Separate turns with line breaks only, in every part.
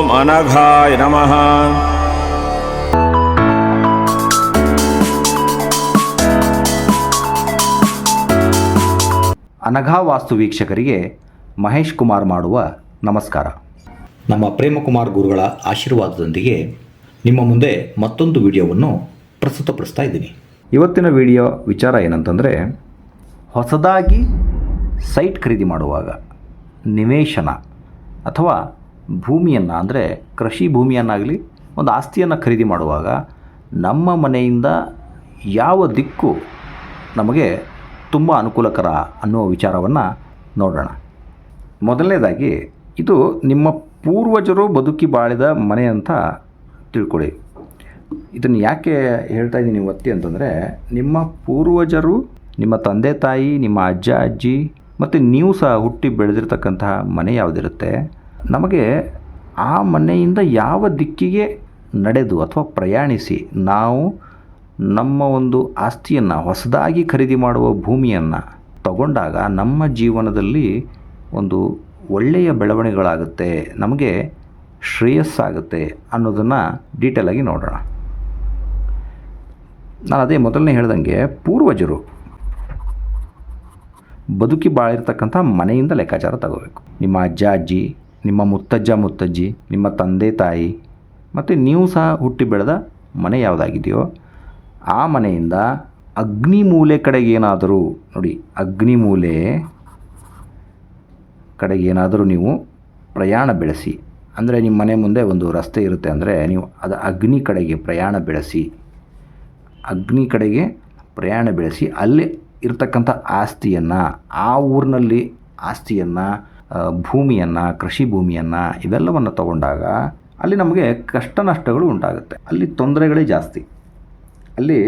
ॐ अनघाय नमः
ಅನಘಾ ವಾಸ್ತು ವೀಕ್ಷಕರಿಗೆ ಮಹೇಶ್ ಕುಮಾರ್ ಮಾಡುವ ನಮಸ್ಕಾರ ನಮ್ಮ ಪ್ರೇಮಕುಮಾರ್ ಗುರುಗಳ ಆಶೀರ್ವಾದದೊಂದಿಗೆ ನಿಮ್ಮ ಮುಂದೆ ಮತ್ತೊಂದು ವಿಡಿಯೋವನ್ನು ಪ್ರಸ್ತುತಪಡಿಸ್ತಾ ಇದ್ದೀನಿ ಇವತ್ತಿನ ವಿಡಿಯೋ ವಿಚಾರ ಏನಂತಂದರೆ ಹೊಸದಾಗಿ ಸೈಟ್ ಖರೀದಿ ಮಾಡುವಾಗ ನಿವೇಶನ ಅಥವಾ ಭೂಮಿಯನ್ನು, ಅಂದರೆ ಕೃಷಿ ಭೂಮಿಯನ್ನಾಗಲಿ ಒಂದು ಆಸ್ತಿಯನ್ನು ಖರೀದಿ ಮಾಡುವಾಗ ನಮ್ಮ ಮನೆಯಿಂದ ಯಾವ ದಿಕ್ಕು ನಮಗೆ ತುಂಬ ಅನುಕೂಲಕರ ಅನ್ನುವ ವಿಚಾರವನ್ನು ನೋಡೋಣ. ಮೊದಲನೇದಾಗಿ, ಇದು ನಿಮ್ಮ ಪೂರ್ವಜರು ಬದುಕಿ ಬಾಳಿದ ಮನೆ ಅಂತ ತಿಳ್ಕೊಳ್ಳಿ. ಇದನ್ನು ಯಾಕೆ ಹೇಳ್ತಾ ಇದ್ದೀನಿ ಒತ್ತಿ ಅಂತಂದರೆ, ನಿಮ್ಮ ಪೂರ್ವಜರು, ನಿಮ್ಮ ತಂದೆ ತಾಯಿ, ನಿಮ್ಮ ಅಜ್ಜ, ಅಜ್ಜಿ ಮತ್ತು ನೀವು ಸಹ ಹುಟ್ಟಿ ಬೆಳೆದಿರ್ತಕ್ಕಂತಹ ಮನೆ ಯಾವುದಿರುತ್ತೆ? ನಮಗೆ ಆ ಮನೆಯಿಂದ ಯಾವ ದಿಕ್ಕಿಗೆ ನಡೆದು ಅಥವಾ ಪ್ರಯಾಣಿಸಿ ನಾವು ನಮ್ಮ ಒಂದು ಆಸ್ತಿಯನ್ನು ಹೊಸದಾಗಿ ಖರೀದಿ ಮಾಡುವ ಭೂಮಿಯನ್ನು ತಗೊಂಡಾಗ ನಮ್ಮ ಜೀವನದಲ್ಲಿ ಒಂದು ಒಳ್ಳೆಯ ಬೆಳವಣಿಗೆಗಳಾಗುತ್ತೆ, ನಮಗೆ ಶ್ರೇಯಸ್ಸಾಗುತ್ತೆ ಅನ್ನೋದನ್ನು ಡೀಟೇಲಾಗಿ ನೋಡೋಣ. ನಾನು ಅದೇ ಮೊದಲನೇ ಹೇಳ್ದಂಗೆ ಪೂರ್ವಜರು ಬದುಕಿ ಬಾಳಿರ್ತಕ್ಕಂಥ ಮನೆಯಿಂದ ಲೆಕ್ಕಾಚಾರ ತಗೋಬೇಕು. ನಿಮ್ಮ ಅಜ್ಜ, ಅಜ್ಜಿ ನಿಮ್ಮ ಮುತ್ತಜ್ಜ ಮುತ್ತಜ್ಜಿ, ನಿಮ್ಮ ತಂದೆ ತಾಯಿ ಮತ್ತು ನೀವು ಸಹ ಹುಟ್ಟಿ ಬೆಳೆದ ಮನೆ ಯಾವುದಾಗಿದೆಯೋ ಆ ಮನೆಯಿಂದ ಅಗ್ನಿ ಮೂಲೆ ಕಡೆಗೇನಾದರೂ ನೋಡಿ, ಅಗ್ನಿ ಮೂಲೆ ಕಡೆಗೇನಾದರೂ ನೀವು ಪ್ರಯಾಣ ಬೆಳೆಸಿ, ಅಂದರೆ ನಿಮ್ಮ ಮನೆ ಮುಂದೆ ಒಂದು ರಸ್ತೆ ಇರುತ್ತೆ ಅಂದರೆ ನೀವು ಅದು ಅಗ್ನಿ ಕಡೆಗೆ ಪ್ರಯಾಣ ಬೆಳೆಸಿ, ಅಗ್ನಿ ಕಡೆಗೆ ಪ್ರಯಾಣ ಬೆಳೆಸಿ ಅಲ್ಲಿ ಇರ್ತಕ್ಕಂಥ ಆಸ್ತಿಯನ್ನು, ಆ ಊರಿನಲ್ಲಿ ಆಸ್ತಿಯನ್ನು ಭೂಮಿಯನ್ನು, ಕೃಷಿ ಭೂಮಿಯನ್ನು ಇವೆಲ್ಲವನ್ನು ತಗೊಂಡಾಗ ಅಲ್ಲಿ ನಮಗೆ ಕಷ್ಟ ನಷ್ಟಗಳು ಉಂಟಾಗುತ್ತೆ. ಅಲ್ಲಿ ತೊಂದರೆಗಳೇ ಜಾಸ್ತಿ. ಅಲ್ಲಿ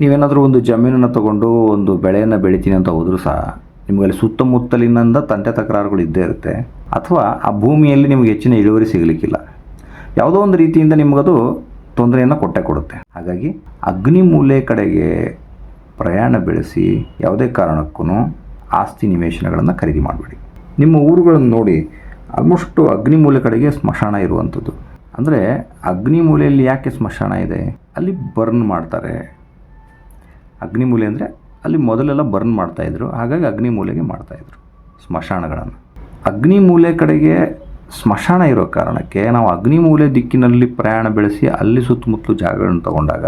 ನೀವೇನಾದರೂ ಒಂದು ಜಮೀನನ್ನು ತಗೊಂಡು ಒಂದು ಬೆಳೆಯನ್ನು ಬೆಳಿತೀನಿ ಅಂತ ಹೋದರೂ ಸಹ ನಿಮಗೆ ಅಲ್ಲಿ ಸುತ್ತಮುತ್ತಲಿನಿಂದ ತಂಟೆ ತಕರಾರುಗಳು ಇದ್ದೇ ಇರುತ್ತೆ. ಅಥವಾ ಆ ಭೂಮಿಯಲ್ಲಿ ನಿಮಗೆ ಹೆಚ್ಚಿನ ಇಳುವರಿ ಸಿಗಲಿಕ್ಕಿಲ್ಲ. ಯಾವುದೋ ಒಂದು ರೀತಿಯಿಂದ ನಿಮಗದು ತೊಂದರೆಯನ್ನು ಕೊಟ್ಟೆ ಕೊಡುತ್ತೆ. ಹಾಗಾಗಿ ಅಗ್ನಿ ಮೂಲೆ ಕಡೆಗೆ ಪ್ರಯಾಣ ಬೆಳೆಸಿ ಯಾವುದೇ ಕಾರಣಕ್ಕೂ ಆಸ್ತಿ ನಿವೇಶನಗಳನ್ನು ಖರೀದಿ ಮಾಡಬೇಡಿ. ನಿಮ್ಮ ಊರುಗಳನ್ನು ನೋಡಿ ಆಲ್ಮೋಸ್ಟು ಅಗ್ನಿ ಮೂಲೆ ಕಡೆಗೆ ಸ್ಮಶಾನ ಇರುವಂಥದ್ದು. ಅಂದರೆ ಅಗ್ನಿ ಮೂಲೆಯಲ್ಲಿ ಯಾಕೆ ಸ್ಮಶಾನ ಇದೆ? ಅಲ್ಲಿ ಬರ್ನ್ ಮಾಡ್ತಾರೆ. ಅಗ್ನಿ ಮೂಲೆ ಅಂದರೆ ಅಲ್ಲಿ ಮೊದಲೆಲ್ಲ ಬರ್ನ್ ಮಾಡ್ತಾಯಿದ್ರು ಹಾಗಾಗಿ ಅಗ್ನಿ ಮೂಲೆಗೆ ಮಾಡ್ತಾಯಿದ್ರು ಸ್ಮಶಾನಗಳನ್ನು. ಅಗ್ನಿ ಮೂಲೆ ಕಡೆಗೆ ಸ್ಮಶಾನ ಇರೋ ಕಾರಣಕ್ಕೆ ನಾವು ಅಗ್ನಿ ಮೂಲೆ ದಿಕ್ಕಿನಲ್ಲಿ ಪ್ರಯಾಣ ಬೆಳೆಸಿ ಅಲ್ಲಿ ಸುತ್ತಮುತ್ತಲು ಜಾಗಗಳನ್ನು ತಗೊಂಡಾಗ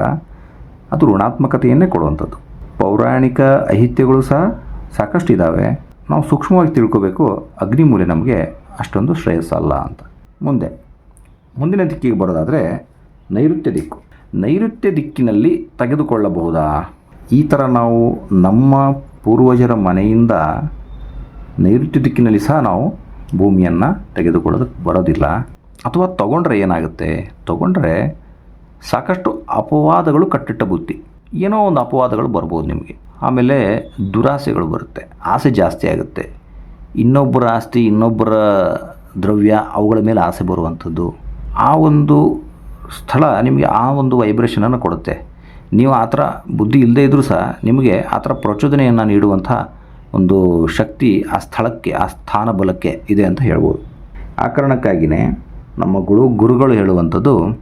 ಅದು ಋಣಾತ್ಮಕತೆಯನ್ನೇ ಕೊಡುವಂಥದ್ದು. ಪೌರಾಣಿಕ ಅಹಿತ್ಯಗಳು ಸಹ ಸಾಕಷ್ಟು ಇದ್ದಾವೆ ನಾವು ಸೂಕ್ಷ್ಮವಾಗಿ ತಿಳ್ಕೋಬೇಕು ಅಗ್ನಿ ಮೂಲೆ ನಮಗೆ ಅಷ್ಟೊಂದು ಶ್ರೇಯಸ್ಸಲ್ಲ ಅಂತ. ಮುಂದೆ, ಮುಂದಿನ ದಿಕ್ಕಿಗೆ ಬರೋದಾದರೆ ನೈಋತ್ಯ ದಿಕ್ಕು. ನೈಋತ್ಯ ದಿಕ್ಕಿನಲ್ಲಿ ತೆಗೆದುಕೊಳ್ಳಬಹುದಾ? ಈ ಥರ ನಾವು ನಮ್ಮ ಪೂರ್ವಜರ ಮನೆಯಿಂದ ನೈಋತ್ಯ ದಿಕ್ಕಿನಲ್ಲಿ ಸಹ ನಾವು ಭೂಮಿಯನ್ನು ತೆಗೆದುಕೊಳ್ಳೋದಕ್ಕೆ ಬರೋದಿಲ್ಲ. ಅಥವಾ ತಗೊಂಡ್ರೆ ಏನಾಗುತ್ತೆ? ತಗೊಂಡ್ರೆ ಸಾಕಷ್ಟು ಅಪವಾದಗಳು ಕಟ್ಟಿಟ್ಟ ಬುದ್ಧಿ ಏನೋ ಒಂದು ಅಪವಾದಗಳು ಬರ್ಬೋದು ನಿಮಗೆ. ಆಮೇಲೆ ದುರಾಸೆಗಳು ಬರುತ್ತೆ. ಆಸೆ ಜಾಸ್ತಿ ಆಗುತ್ತೆ. ಇನ್ನೊಬ್ಬರ ಆಸ್ತಿ, ಇನ್ನೊಬ್ಬರ ದ್ರವ್ಯ ಅವುಗಳ ಮೇಲೆ ಆಸೆ ಬರುವಂಥದ್ದು. ಆ ಒಂದು ಸ್ಥಳ ನಿಮಗೆ ಆ ಒಂದು ವೈಬ್ರೇಷನನ್ನು ಕೊಡುತ್ತೆ. ನೀವು ಆ ಥರ ಬುದ್ಧಿ ಇಲ್ಲದೇ ಇದ್ದರೂ ಸಹ ನಿಮಗೆ ಆ ಥರ ಪ್ರಚೋದನೆಯನ್ನು ನೀಡುವಂಥ ಒಂದು ಶಕ್ತಿ ಆ ಸ್ಥಳಕ್ಕೆ, ಆ ಸ್ಥಾನ ಬಲಕ್ಕೆ ಇದೆ ಅಂತ ಹೇಳ್ಬೋದು. ಆ ಕಾರಣಕ್ಕಾಗಿಯೇ ನಮ್ಮ ಗುರು ಗುರುಗಳು ಹೇಳುವಂಥದ್ದು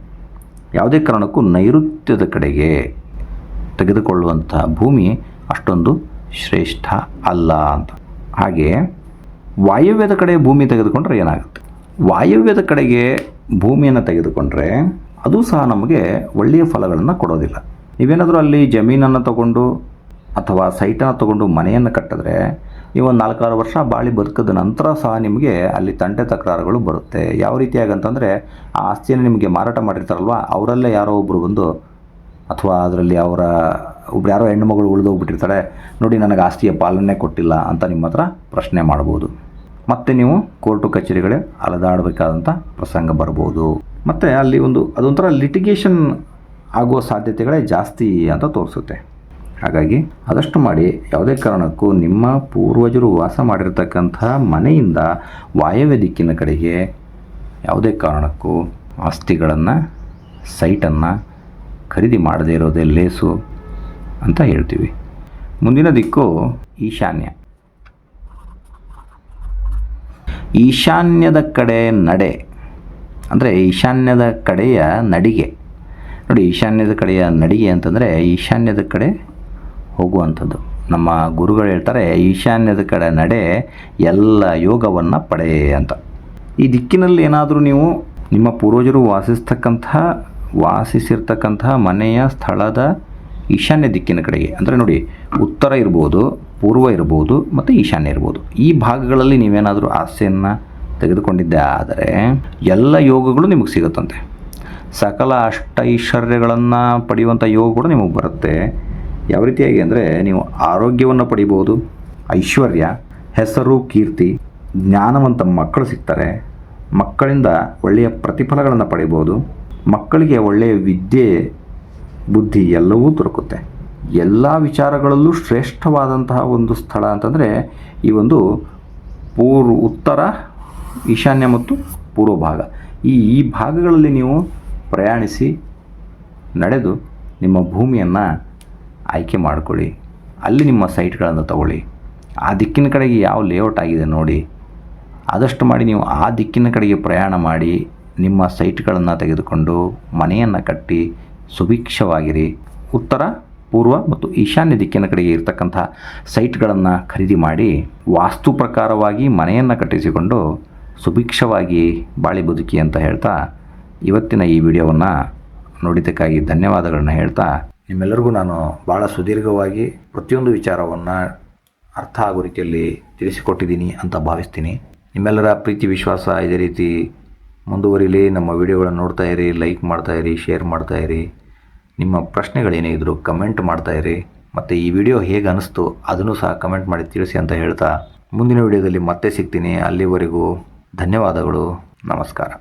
ಯಾವುದೇ ಕಾರಣಕ್ಕೂ ನೈಋತ್ಯದ ಕಡೆಗೆ ತೆಗೆದುಕೊಳ್ಳುವಂಥ ಭೂಮಿ ಅಷ್ಟೊಂದು ಶ್ರೇಷ್ಠ ಅಲ್ಲ ಅಂತ. ಹಾಗೆ ವಾಯವ್ಯದ ಕಡೆ ಭೂಮಿ ತೆಗೆದುಕೊಂಡ್ರೆ ಏನಾಗುತ್ತೆ? ವಾಯವ್ಯದ ಕಡೆಗೆ ಭೂಮಿಯನ್ನು ತೆಗೆದುಕೊಂಡ್ರೆ ಅದು ಸಹ ನಮಗೆ ಒಳ್ಳೆಯ ಫಲಗಳನ್ನು ಕೊಡೋದಿಲ್ಲ. ನೀವೇನಾದರೂ ಅಲ್ಲಿ ಜಮೀನನ್ನು ತಗೊಂಡು ಅಥವಾ ಸೈಟನ್ನು ತಗೊಂಡು ಮನೆಯನ್ನು ಕಟ್ಟಿದ್ರೆ ನೀವು ಒಂದು ನಾಲ್ಕಾರು ವರ್ಷ ಬಾಳಿ ಬದುಕಿದ ನಂತರ ಸಹ ನಿಮಗೆ ಅಲ್ಲಿ ತಂಟೆ ತಕರಾರುಗಳು ಬರುತ್ತೆ. ಯಾವ ರೀತಿಯಾಗಿ ಅಂತಂದರೆ ಆ ಆಸ್ತಿಯನ್ನು ನಿಮಗೆ ಮಾರಾಟ ಮಾಡಿರ್ತಾರಲ್ವ, ಅವರಲ್ಲೇ ಯಾರೋ ಒಬ್ಬರು ಬಂದು ಅಥವಾ ಅದರಲ್ಲಿ ಅವರ, ಒಬ್ರು ಯಾರೋ ಹೆಣ್ಣುಮಗಳು ಉಳಿದೋಗ್ಬಿಟ್ಟಿರ್ತಾಳೆ ನೋಡಿ ನನಗೆ ಆಸ್ತಿಯ ಪಾಲನೆ ಕೊಟ್ಟಿಲ್ಲ ಅಂತ ನಿಮ್ಮ ಹತ್ರ ಪ್ರಶ್ನೆ ಮಾಡ್ಬೋದು. ಮತ್ತೆ ನೀವು ಕೋರ್ಟು ಕಚೇರಿಗಳೇ ಅಲೆದಾಡಬೇಕಾದಂಥ ಪ್ರಸಂಗ ಬರ್ಬೋದು. ಮತ್ತು ಅಲ್ಲಿ ಒಂದು, ಅದೊಂಥರ ಲಿಟಿಗೇಷನ್ ಆಗುವ ಸಾಧ್ಯತೆಗಳೇ ಜಾಸ್ತಿ ಅಂತ ತೋರಿಸುತ್ತೆ. ಹಾಗಾಗಿ ಆದಷ್ಟು ಮಾಡಿ, ಯಾವುದೇ ಕಾರಣಕ್ಕೂ ನಿಮ್ಮ ಪೂರ್ವಜರು ವಾಸ ಮಾಡಿರ್ತಕ್ಕಂಥ ಮನೆಯಿಂದ ವಾಯವ್ಯ ದಿಕ್ಕಿನ ಕಡೆಗೆ ಯಾವುದೇ ಕಾರಣಕ್ಕೂ ಆಸ್ತಿಗಳನ್ನು, ಸೈಟನ್ನು ಖರೀದಿ ಮಾಡದೇ ಇರೋದೇ ಲೇಸು ಅಂತ ಹೇಳ್ತೀವಿ. ಮುಂದಿನ ದಿಕ್ಕು ಈಶಾನ್ಯ. ಈಶಾನ್ಯದ ಕಡೆ ನಡೆ. ಅಂದರೆ ಈಶಾನ್ಯದ ಕಡೆಯ ನಡಿಗೆ. ನೋಡಿ, ಈಶಾನ್ಯದ ಕಡೆಯ ನಡಿಗೆ ಅಂತಂದರೆ ಈಶಾನ್ಯದ ಕಡೆ ಹೋಗುವಂಥದ್ದು. ನಮ್ಮ ಗುರುಗಳು ಹೇಳ್ತಾರೆ, ಈಶಾನ್ಯದ ಕಡೆ ನಡೆ ಎಲ್ಲ ಯೋಗವನ್ನು ಪಡೆ ಅಂತ. ಈ ದಿಕ್ಕಿನಲ್ಲಿ ಏನಾದರೂ ನೀವು ನಿಮ್ಮ ಪೂರ್ವಜರು ವಾಸಿಸ್ತಕ್ಕಂತಹ ವಾಸಿಸಿರ್ತಕ್ಕಂತಹ ಮನೆಯ ಸ್ಥಳದ ಈಶಾನ್ಯ ದಿಕ್ಕಿನ ಕಡೆಗೆ. ಅಂದರೆ ನೋಡಿ, ಉತ್ತರ ಇರ್ಬೋದು, ಪೂರ್ವ ಇರ್ಬೋದು, ಮತ್ತು ಈಶಾನ್ಯ ಇರ್ಬೋದು. ಈ ಭಾಗಗಳಲ್ಲಿ ನೀವೇನಾದರೂ ಆಸೆಯನ್ನು ತೆಗೆದುಕೊಂಡಿದ್ದೆ ಆದರೆ, ಎಲ್ಲ ಯೋಗಗಳು ನಿಮಗೆ ಸಿಗುತ್ತಂತೆ. ಸಕಲ ಅಷ್ಟೈಶ್ವರ್ಯಗಳನ್ನು ಪಡೆಯುವಂಥ ಯೋಗ ನಿಮಗೆ ಬರುತ್ತೆ. ಯಾವ ರೀತಿಯಾಗಿ ಅಂದರೆ, ನೀವು ಆರೋಗ್ಯವನ್ನು ಪಡಿಬೋದು, ಐಶ್ವರ್ಯ, ಹೆಸರು, ಕೀರ್ತಿ, ಜ್ಞಾನವಂತ ಮಕ್ಕಳು ಸಿಗ್ತಾರೆ. ಮಕ್ಕಳಿಂದ ಒಳ್ಳೆಯ ಪ್ರತಿಫಲಗಳನ್ನು ಪಡಿಬೋದು. ಮಕ್ಕಳಿಗೆ ಒಳ್ಳೆಯ ವಿದ್ಯೆ, ಬುದ್ಧಿ ಎಲ್ಲವೂ ದೊರಕುತ್ತೆ. ಎಲ್ಲ ವಿಚಾರಗಳಲ್ಲೂ ಶ್ರೇಷ್ಠವಾದಂತಹ ಒಂದು ಸ್ಥಳ ಅಂತಂದರೆ ಈ ಒಂದು ಪೂರ್ವ ಉತ್ತರ, ಈಶಾನ್ಯ ಮತ್ತು ಪೂರ್ವ ಭಾಗ. ಈ ಈ ಭಾಗಗಳಲ್ಲಿ ನೀವು ಪ್ರಯಾಣಿಸಿ, ನಡೆದು ನಿಮ್ಮ ಭೂಮಿಯನ್ನು ಆಯ್ಕೆ ಮಾಡಿಕೊಳ್ಳಿ. ಅಲ್ಲಿ ನಿಮ್ಮ ಸೈಟ್ಗಳನ್ನು ತಗೊಳ್ಳಿ. ಆ ದಿಕ್ಕಿನ ಕಡೆಗೆ ಯಾವ ಲೇಔಟ್ ಆಗಿದೆ ನೋಡಿ. ಆದಷ್ಟು ಮಾಡಿ ನೀವು ಆ ದಿಕ್ಕಿನ ಕಡೆಗೆ ಪ್ರಯಾಣ ಮಾಡಿ. ನಿಮ್ಮ ಸೈಟ್ಗಳನ್ನು ತೆಗೆದುಕೊಂಡು ಮನೆಯನ್ನು ಕಟ್ಟಿ ಸುಭಿಕ್ಷವಾಗಿರಿ. ಉತ್ತರ, ಪೂರ್ವ ಮತ್ತು ಈಶಾನ್ಯ ದಿಕ್ಕಿನ ಕಡೆಗೆ ಇರತಕ್ಕಂಥ ಸೈಟ್ಗಳನ್ನು ಖರೀದಿ ಮಾಡಿ ವಾಸ್ತು ಪ್ರಕಾರವಾಗಿ ಮನೆಯನ್ನು ಕಟ್ಟಿಸಿಕೊಂಡು ಸುಭಿಕ್ಷವಾಗಿ ಬಾಳಿ ಬದುಕಿ ಅಂತ ಹೇಳ್ತಾ ಇವತ್ತಿನ ಈ ವಿಡಿಯೋವನ್ನು ನೋಡಿದ್ದಕ್ಕಾಗಿ ಧನ್ಯವಾದಗಳನ್ನ ಹೇಳ್ತಾ ನಿಮ್ಮೆಲ್ಲರಿಗೂ ನಾನು ಭಾಳ ಸುದೀರ್ಘವಾಗಿ ಪ್ರತಿಯೊಂದು ವಿಚಾರವನ್ನು ಅರ್ಥ ಆಗೋ ರೀತಿಯಲ್ಲಿ ತಿಳಿಸಿಕೊಟ್ಟಿದ್ದೀನಿ ಅಂತ ಭಾವಿಸ್ತೀನಿ. ನಿಮ್ಮೆಲ್ಲರ ಪ್ರೀತಿ, ವಿಶ್ವಾಸ ಇದೇ ರೀತಿ ಮುಂದುವರಿಲಿ, ನಮ್ಮ ವಿಡಿಯೋಗಳನ್ನು ನೋಡ್ತಾ ಇರಿ ಲೈಕ್ ಮಾಡ್ತಾ ಇರಿ ಶೇರ್ ಮಾಡ್ತಾ ಇರಿ. ನಿಮ್ಮ ಪ್ರಶ್ನೆಗಳೇನೇ ಇದ್ದರೂ ಕಮೆಂಟ್ ಮಾಡ್ತಾ ಇರಿ. ಮತ್ತು ಈ ವಿಡಿಯೋ ಹೇಗೆ ಅನಿಸ್ತು ಅದನ್ನು ಸಹ ಕಮೆಂಟ್ ಮಾಡಿ ತಿಳಿಸಿ ಅಂತ ಹೇಳ್ತಾ ಮುಂದಿನ ವಿಡಿಯೋದಲ್ಲಿ ಮತ್ತೆ ಸಿಗ್ತೀನಿ. ಅಲ್ಲಿವರೆಗೂ ಧನ್ಯವಾದಗಳು. ನಮಸ್ಕಾರ.